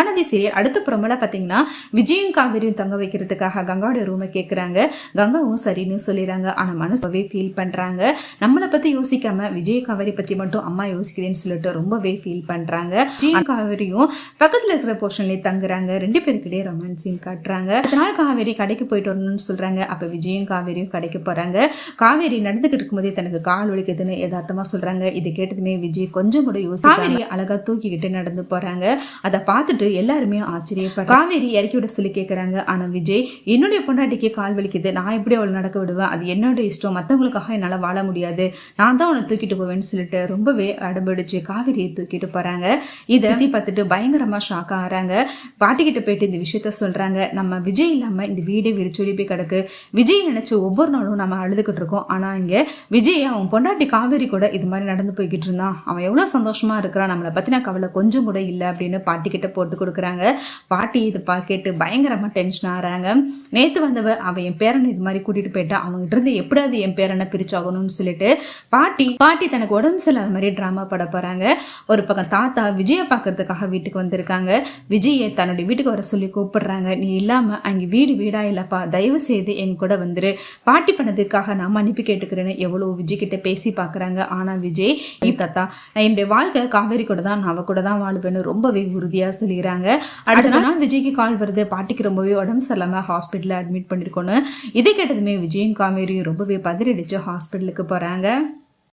Anandhi serial அடுத்த புறமெல்லாம் பார்த்தீங்கன்னா விஜயும் காவேரியும் தங்க வைக்கிறதுக்காக கங்காவோட ரூமை கேட்குறாங்க கங்காவும் சரின்னு சொல்லிடுறாங்க. ஆனால் மனசுவே ஃபீல் பண்ணுறாங்க நம்மளை பற்றி யோசிக்காம விஜய் காவேரி பற்றி மட்டும் அம்மா யோசிக்குதுன்னு சொல்லிட்டு ரொம்பவே ஃபீல் பண்ணுறாங்க விஜயும் காவேரியும் பக்கத்தில் இருக்கிற போர்ஷன்லேயே தங்குறாங்க. ரெண்டு பேருக்கிட்டே ரொமான்ஸ் சீன் காட்டுறாங்க. அதனால் காவேரி கடைக்கு போயிட்டு வரணும்னு சொல்கிறாங்க அப்போ விஜயும் காவேரியும் கடைக்கு போகிறாங்க காவேரி நடந்துக்கிட்டு இருக்கும்போதே தனக்கு கால் ஒழிக்குதுன்னு யதார்த்தமாக சொல்கிறாங்க இது கேட்டதுமே விஜய் கொஞ்சம் கூட யோசி காவேரி அழகாக தூக்கிக்கிட்டு நடந்து போகிறாங்க அதை பார்த்துட்டு எல்லாருமே ஆச்சரியப்படுறாங்க காவேரி இறக்கி விட சொல்லி கேட்குறாங்க ஆனால் விஜய் என்னுடைய பொண்டாட்டிக்கு கால் வலிக்குது. நான் எப்படி அவளை நடக்க விடுவேன்? அது என்னோட இஷ்டம். மற்றவங்களுக்காக என்னால் வாழ முடியாது. நான் தான் அவனை தூக்கிட்டு போவேன்னு சொல்லிட்டு ரொம்பவே அடம்பிடிச்சு காவேரியை தூக்கிட்டு போகிறாங்க இதை பார்த்துட்டு பயங்கரமாக ஷாக் ஆகிறாங்க பாட்டிக்கிட்ட போயிட்டு இந்த விஷயத்த சொல்கிறாங்க நம்ம விஜய் இல்லாமல் இந்த வீடே விரிச்சொலி போய் கிடக்கு. விஜய் நினச்சி ஒவ்வொரு நாளும் நம்ம அழுதுகிட்டு இருக்கோம். ஆனால் இங்கே விஜய் அவன் பொண்டாட்டி காவேரி கூட இது மாதிரி நடந்து போய்கிட்டு இருந்தான். அவன் எவ்வளோ சந்தோஷமாக இருக்கிறான். நம்மளை பற்றின கவலை கொஞ்சம் கூட இல்லை அப்படின்னு பாட்டிக்கிட்ட போட்டு கொடுக்குறாங்க. பாட்டி இது பா கேட்டு பயங்கரமாக டென்ஷன் ஆகிறாங்க. நேற்று வந்தவ அவன் என் பேரனை இது மாதிரி கூட்டிகிட்டு போயிட்டா. அவங்ககிட்ட இருந்து எப்படியாவது என் பேரனை பிரிச்சாகணும்னு சொல்லிட்டு பாட்டி பாட்டி தனக்கு உடம்பு சரியில்லாத மாதிரி ட்ராமா பட போகிறாங்க ஒரு பக்கம் தாத்தா விஜயை பார்க்கறதுக்காக வீட்டுக்கு வந்திருக்காங்க. விஜயை தன்னுடைய வீட்டுக்கு வர சொல்லி கூப்பிடுறாங்க. நீ இல்லாமல் அங்கே வீடு வீடா இல்லைப்பா. தயவு செய்து என் கூட வந்துரு. பாட்டி பண்ணதுக்காக நான் மன்னிப்பு கேட்டுக்கிறேன்னு எவ்வளோ விஜய் கிட்ட பேசி பார்க்குறாங்க ஆனால் விஜய் நீ தாத்தா நான் என்னுடைய வாழ்க்கை காவேரி கூட தான் நான் அவ கூட தான் வாழ்வேன்னு ரொம்பவே உறுதியாக சொல்லிடுறாங்க அடுத்த நாள் விஜய்க்கு கால் வருது. பாட்டிக்கு ரொம்பவே உடம்பு சரியில்லாமல் ஹாஸ்பிட்டலில் அட்மிட் பண்ணியிருக்கோன்னு இதை கேட்டதுமே விஜயும் காவேரியும் ரொம்பவே பதறிடிச்சு ஹாஸ்பிட்டலுக்கு போகிறாங்க